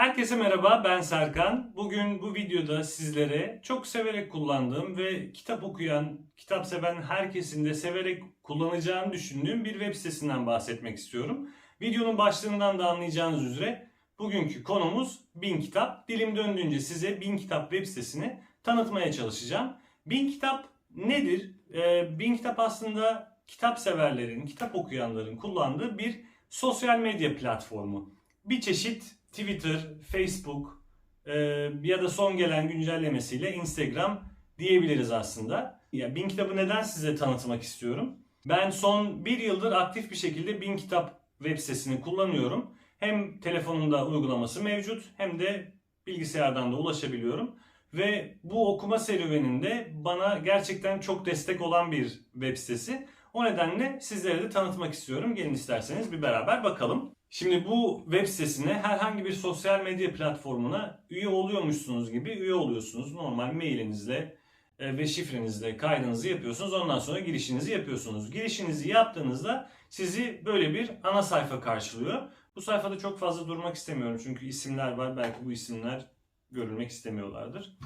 Herkese merhaba, ben Serkan. Bugün bu videoda sizlere çok severek kullandığım ve kitap okuyan, kitap seven herkesin de severek kullanacağını düşündüğüm bir web sitesinden bahsetmek istiyorum. Videonun başlığından da anlayacağınız üzere bugünkü konumuz Bin Kitap. Dilim döndüğünce size Bin Kitap web sitesini tanıtmaya çalışacağım. Bin Kitap nedir? Ee, Bin Kitap aslında kitap severlerin, kitap okuyanların kullandığı bir sosyal medya platformu. Bir çeşit Twitter, Facebook e, ya da son gelen güncellemesiyle Instagram diyebiliriz aslında. Ya Bin Kitabı neden size tanıtmak istiyorum? Ben son bir yıldır aktif bir şekilde Bin Kitap web sitesini kullanıyorum. Hem telefonumda uygulaması mevcut hem de bilgisayardan da ulaşabiliyorum. Ve bu okuma serüveninde bana gerçekten çok destek olan bir web sitesi. O nedenle sizlere de tanıtmak istiyorum. Gelin isterseniz bir beraber bakalım. Şimdi bu web sitesine herhangi bir sosyal medya platformuna üye oluyormuşsunuz gibi üye oluyorsunuz. Normal mailinizle e, ve şifrenizle kaydınızı yapıyorsunuz. Ondan sonra girişinizi yapıyorsunuz. Girişinizi yaptığınızda sizi böyle bir ana sayfa karşılıyor. Bu sayfada çok fazla durmak istemiyorum çünkü isimler var. Belki bu isimler görülmek istemiyorlardır.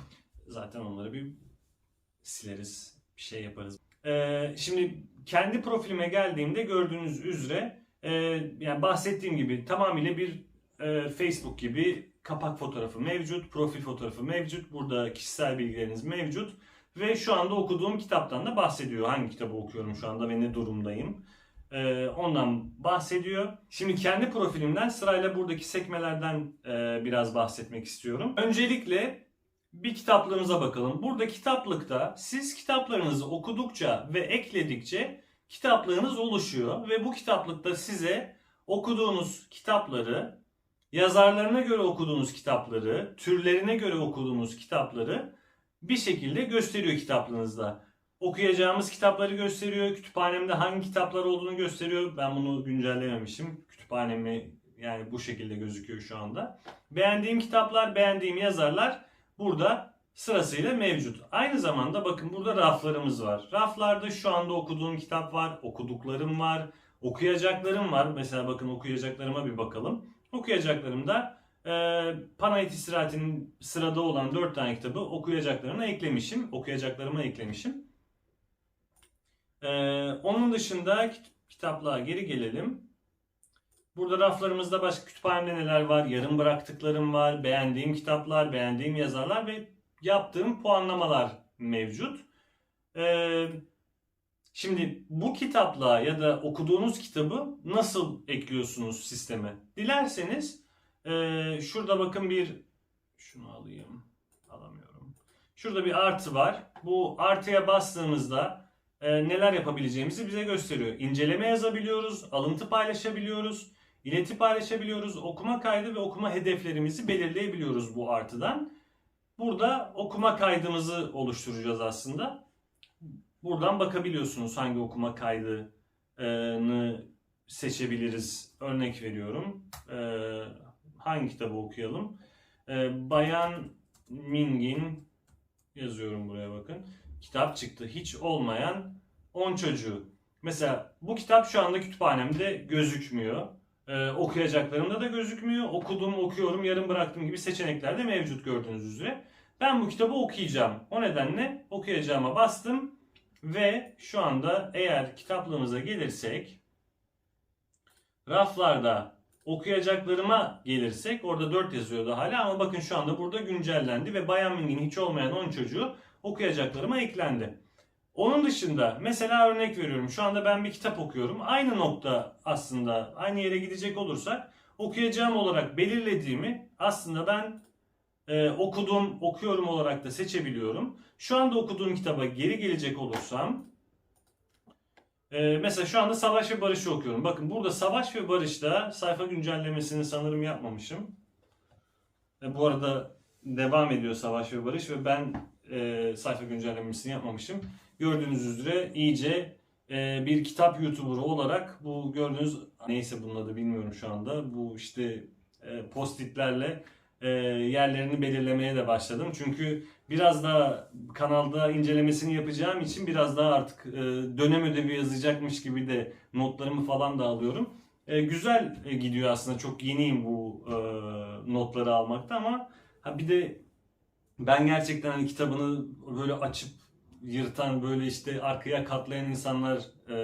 Zaten onları bir sileriz, bir şey yaparız. Ee, şimdi kendi profilime geldiğimde gördüğünüz üzere e, yani bahsettiğim gibi tamamıyla bir e, Facebook gibi kapak fotoğrafı mevcut, profil fotoğrafı mevcut, burada kişisel bilgileriniz mevcut ve şu anda okuduğum kitaptan da bahsediyor. Hangi kitabı okuyorum şu anda ve ne durumdayım. Ee, ondan bahsediyor. Şimdi kendi profilimden sırayla buradaki sekmelerden e, biraz bahsetmek istiyorum. Öncelikle bir kitaplığımıza bakalım. Burada kitaplıkta siz kitaplarınızı okudukça ve ekledikçe kitaplığınız oluşuyor ve bu kitaplıkta size okuduğunuz kitapları, yazarlarına göre okuduğunuz kitapları, türlerine göre okuduğunuz kitapları bir şekilde gösteriyor kitaplığınızda. Okuyacağımız kitapları gösteriyor. Kütüphanemde hangi kitaplar olduğunu gösteriyor. Ben bunu güncellememişim. Kütüphanemi yani bu şekilde gözüküyor şu anda. Beğendiğim kitaplar, beğendiğim yazarlar burada sırasıyla mevcut. Aynı zamanda bakın burada raflarımız var. Raflarda şu anda okuduğum kitap var, okuduklarım var, okuyacaklarım var. Mesela bakın okuyacaklarıma bir bakalım. Okuyacaklarımda e, Panayit İstirahat'in sırada olan 4 tane kitabı okuyacaklarıma eklemişim. Okuyacaklarıma eklemişim. E, onun dışında kit- kitaplığa geri gelelim. Burada raflarımızda başka kütüphanemde neler var? Yarım bıraktıklarım var, beğendiğim kitaplar, beğendiğim yazarlar ve yaptığım puanlamalar mevcut. Ee, şimdi bu kitapla ya da okuduğunuz kitabı nasıl ekliyorsunuz sisteme? Dilerseniz ee, şurada bakın bir şunu alayım. Alamıyorum. Şurada bir artı var. Bu artıya bastığımızda e, neler yapabileceğimizi bize gösteriyor. İnceleme yazabiliyoruz, alıntı paylaşabiliyoruz, ileti paylaşabiliyoruz, okuma kaydı ve okuma hedeflerimizi belirleyebiliyoruz bu artıdan. Burada okuma kaydımızı oluşturacağız aslında. Buradan bakabiliyorsunuz hangi okuma kaydını seçebiliriz. Örnek veriyorum. Ee, hangi kitabı okuyalım? Ee, Bayan Ming'in yazıyorum buraya bakın. Kitap çıktı. Hiç olmayan 10 çocuğu. Mesela bu kitap şu anda kütüphanemde gözükmüyor. Ee, okuyacaklarımda da gözükmüyor. Okudum, okuyorum, yarım bıraktım gibi seçenekler de mevcut gördüğünüz üzere. Ben bu kitabı okuyacağım. O nedenle okuyacağıma bastım ve şu anda eğer kitaplığımıza gelirsek raflarda okuyacaklarıma gelirsek orada 4 yazıyordu hala ama bakın şu anda burada güncellendi ve Bayan Ming'in hiç olmayan 10 çocuğu okuyacaklarıma eklendi. Onun dışında mesela örnek veriyorum. Şu anda ben bir kitap okuyorum. Aynı nokta aslında aynı yere gidecek olursak okuyacağım olarak belirlediğimi aslında ben e, okudum, okuyorum olarak da seçebiliyorum. Şu anda okuduğum kitaba geri gelecek olursam e, mesela şu anda Savaş ve Barış'ı okuyorum. Bakın burada Savaş ve Barış'ta sayfa güncellemesini sanırım yapmamışım. E, bu arada devam ediyor Savaş ve Barış ve ben e, sayfa güncellemesini yapmamışım. Gördüğünüz üzere iyice e, bir kitap YouTuber'ı olarak bu gördüğünüz neyse bunun adı bilmiyorum şu anda. Bu işte e, postitlerle e, yerlerini belirlemeye de başladım. Çünkü biraz daha kanalda incelemesini yapacağım için biraz daha artık e, dönem ödevi yazacakmış gibi de notlarımı falan da alıyorum. Güzel gidiyor aslında. Çok yeniyim bu notları almakta ama bir de ben gerçekten hani kitabını böyle açıp yırtan böyle işte arkaya katlayan insanlar e,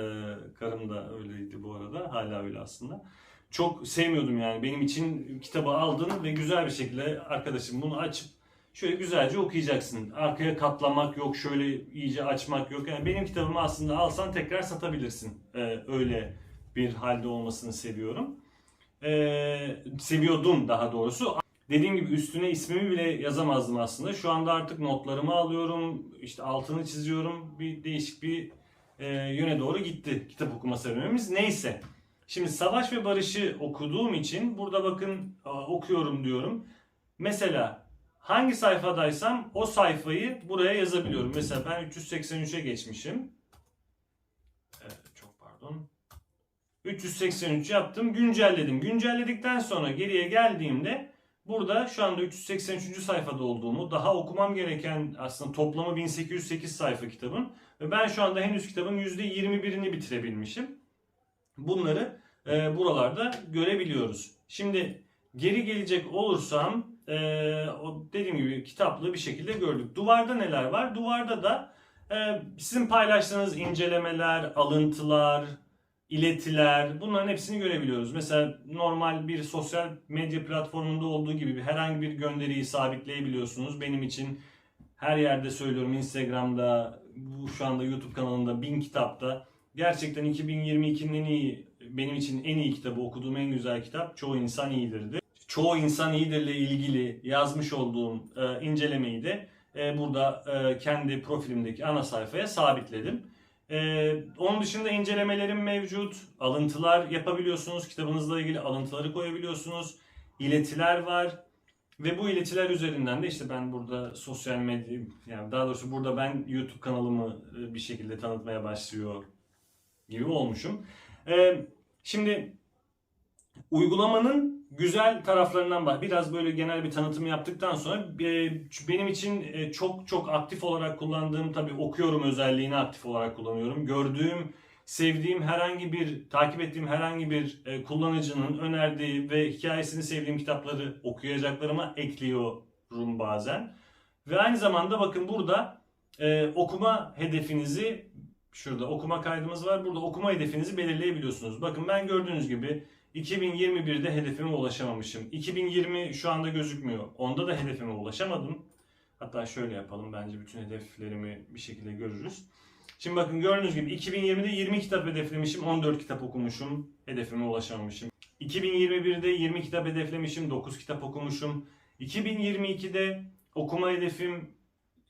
karım da öyleydi bu arada hala öyle aslında. Çok sevmiyordum yani benim için kitabı aldın ve güzel bir şekilde arkadaşım bunu açıp şöyle güzelce okuyacaksın. Arkaya katlamak yok, şöyle iyice açmak yok. Yani benim kitabımı aslında alsan tekrar satabilirsin. Ee, öyle bir halde olmasını seviyorum. Ee, seviyordum daha doğrusu. Dediğim gibi üstüne ismimi bile yazamazdım aslında. Şu anda artık notlarımı alıyorum, işte altını çiziyorum. Bir değişik bir e, yöne doğru gitti kitap okuma serüvenimiz. Neyse. Şimdi Savaş ve Barış'ı okuduğum için burada bakın okuyorum diyorum. Mesela hangi sayfadaysam o sayfayı buraya yazabiliyorum. Mesela ben 383'e geçmişim. Evet, çok pardon. 383 yaptım, güncelledim. Güncelledikten sonra geriye geldiğimde burada şu anda 383. sayfada olduğumu, daha okumam gereken aslında toplamı 1808 sayfa kitabın ve ben şu anda henüz kitabın %21'ini bitirebilmişim. Bunları e, buralarda görebiliyoruz. Şimdi geri gelecek olursam e, dediğim gibi kitaplığı bir şekilde gördük. Duvarda neler var? Duvarda da e, sizin paylaştığınız incelemeler, alıntılar, iletiler bunların hepsini görebiliyoruz. Mesela normal bir sosyal medya platformunda olduğu gibi bir- herhangi bir gönderiyi sabitleyebiliyorsunuz. Benim için her yerde söylüyorum Instagram'da, bu şu anda YouTube kanalında, Bin Kitap'ta gerçekten 2022'nin en iyi benim için en iyi kitabı okuduğum en güzel kitap Çoğu İnsan İyidir'di. Çoğu İnsan İyidir'le ilgili yazmış olduğum e, incelemeyi de e, burada e, kendi profilimdeki ana sayfaya sabitledim. E, onun dışında incelemelerim mevcut. Alıntılar yapabiliyorsunuz. Kitabınızla ilgili alıntıları koyabiliyorsunuz. İletiler var. Ve bu iletiler üzerinden de işte ben burada sosyal medya, yani daha doğrusu burada ben YouTube kanalımı e, bir şekilde tanıtmaya başlıyor gibi olmuşum. Ee, şimdi uygulamanın güzel taraflarından bak. Biraz böyle genel bir tanıtım yaptıktan sonra e, benim için e, çok çok aktif olarak kullandığım tabii okuyorum özelliğini aktif olarak kullanıyorum. Gördüğüm, sevdiğim herhangi bir, takip ettiğim herhangi bir e, kullanıcının önerdiği ve hikayesini sevdiğim kitapları okuyacaklarıma ekliyorum bazen. Ve aynı zamanda bakın burada okuma hedefinizi Şurada okuma kaydımız var. Burada okuma hedefinizi belirleyebiliyorsunuz. Bakın ben gördüğünüz gibi 2021'de hedefime ulaşamamışım. 2020 şu anda gözükmüyor. Onda da hedefime ulaşamadım. Hatta şöyle yapalım. Bence bütün hedeflerimi bir şekilde görürüz. Şimdi bakın gördüğünüz gibi 2020'de 20 kitap hedeflemişim. 14 kitap okumuşum. Hedefime ulaşamamışım. 2021'de 20 kitap hedeflemişim. 9 kitap okumuşum. 2022'de okuma hedefim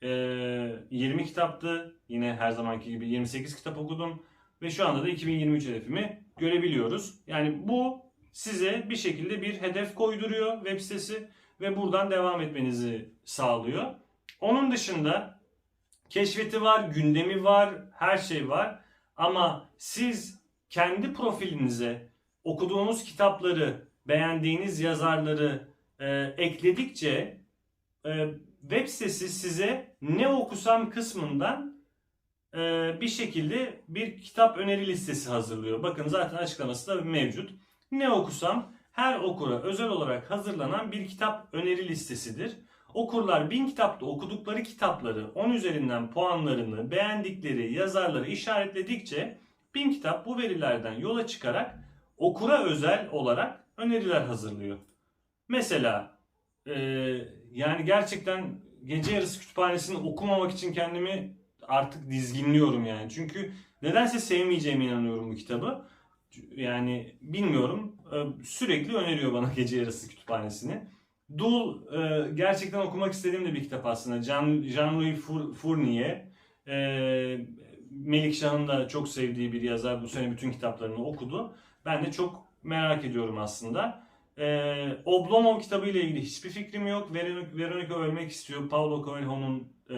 ee, 20 kitaptı. Yine her zamanki gibi 28 kitap okudum. Ve şu anda da 2023 hedefimi görebiliyoruz. Yani bu size bir şekilde bir hedef koyduruyor web sitesi ve buradan devam etmenizi sağlıyor. Onun dışında keşfeti var, gündemi var, her şey var. Ama siz kendi profilinize okuduğunuz kitapları, beğendiğiniz yazarları e, ekledikçe e, web sitesi size ne okusam kısmından bir şekilde bir kitap öneri listesi hazırlıyor. Bakın zaten açıklaması da mevcut. Ne okusam her okura özel olarak hazırlanan bir kitap öneri listesidir. Okurlar bin kitapta okudukları kitapları 10 üzerinden puanlarını beğendikleri yazarları işaretledikçe bin kitap bu verilerden yola çıkarak okura özel olarak öneriler hazırlıyor. Mesela e, yani gerçekten gece yarısı kütüphanesini okumamak için kendimi artık dizginliyorum yani. Çünkü nedense sevmeyeceğime inanıyorum bu kitabı. Yani bilmiyorum. Ee, Sürekli öneriyor bana gece yarısı kütüphanesini. Dul e, gerçekten okumak istediğim de bir kitap aslında. Jean- Jean-Louis Four- Fournier. E, Melik Şah'ın da çok sevdiği bir yazar. Bu sene bütün kitaplarını okudu. Ben de çok merak ediyorum aslında. Ee, Oblomov kitabı ile ilgili hiçbir fikrim yok. Veronica, Veronica Ölmek İstiyor. Paulo Coelho'nun e,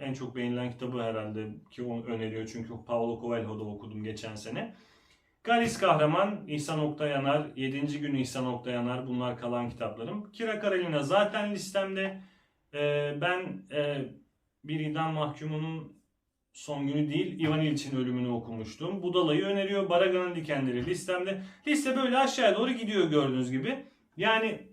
en çok beğenilen kitabı herhalde ki onu öneriyor. Çünkü Paulo Coelho'da okudum geçen sene. Galis Kahraman, İhsan Okta Yanar, 7. gün İhsan Okta Yanar bunlar kalan kitaplarım. Kira Karolina zaten listemde. Ee, ben e, bir idam mahkumunun son günü değil Ivan İlçin ölümünü okumuştum. Budala'yı öneriyor. Baraga'nın dikenleri listemde. Liste böyle aşağıya doğru gidiyor gördüğünüz gibi. Yani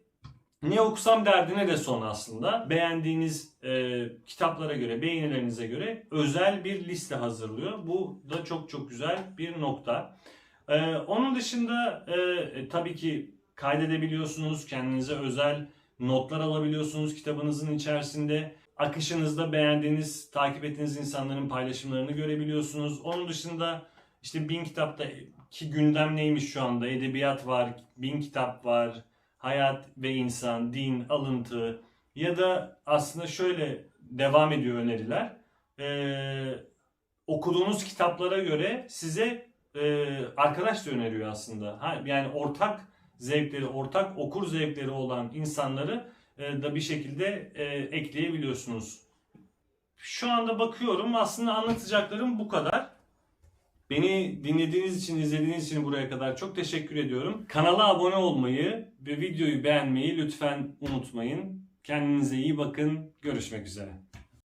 ne okusam derdine de son aslında. Beğendiğiniz e, kitaplara göre, beğenilerinize göre özel bir liste hazırlıyor. Bu da çok çok güzel bir nokta. E, onun dışında e, e, tabii ki kaydedebiliyorsunuz. Kendinize özel notlar alabiliyorsunuz kitabınızın içerisinde. Akışınızda beğendiğiniz, takip ettiğiniz insanların paylaşımlarını görebiliyorsunuz. Onun dışında işte bin kitapta ki gündem neymiş şu anda? Edebiyat var, bin kitap var, hayat ve insan, din, alıntı ya da aslında şöyle devam ediyor öneriler. Ee, okuduğunuz kitaplara göre size e, arkadaş da öneriyor aslında. Ha, yani ortak zevkleri, ortak okur zevkleri olan insanları da bir şekilde e, ekleyebiliyorsunuz. Şu anda bakıyorum aslında anlatacaklarım bu kadar. Beni dinlediğiniz için, izlediğiniz için buraya kadar çok teşekkür ediyorum. Kanala abone olmayı ve videoyu beğenmeyi lütfen unutmayın. Kendinize iyi bakın. Görüşmek üzere.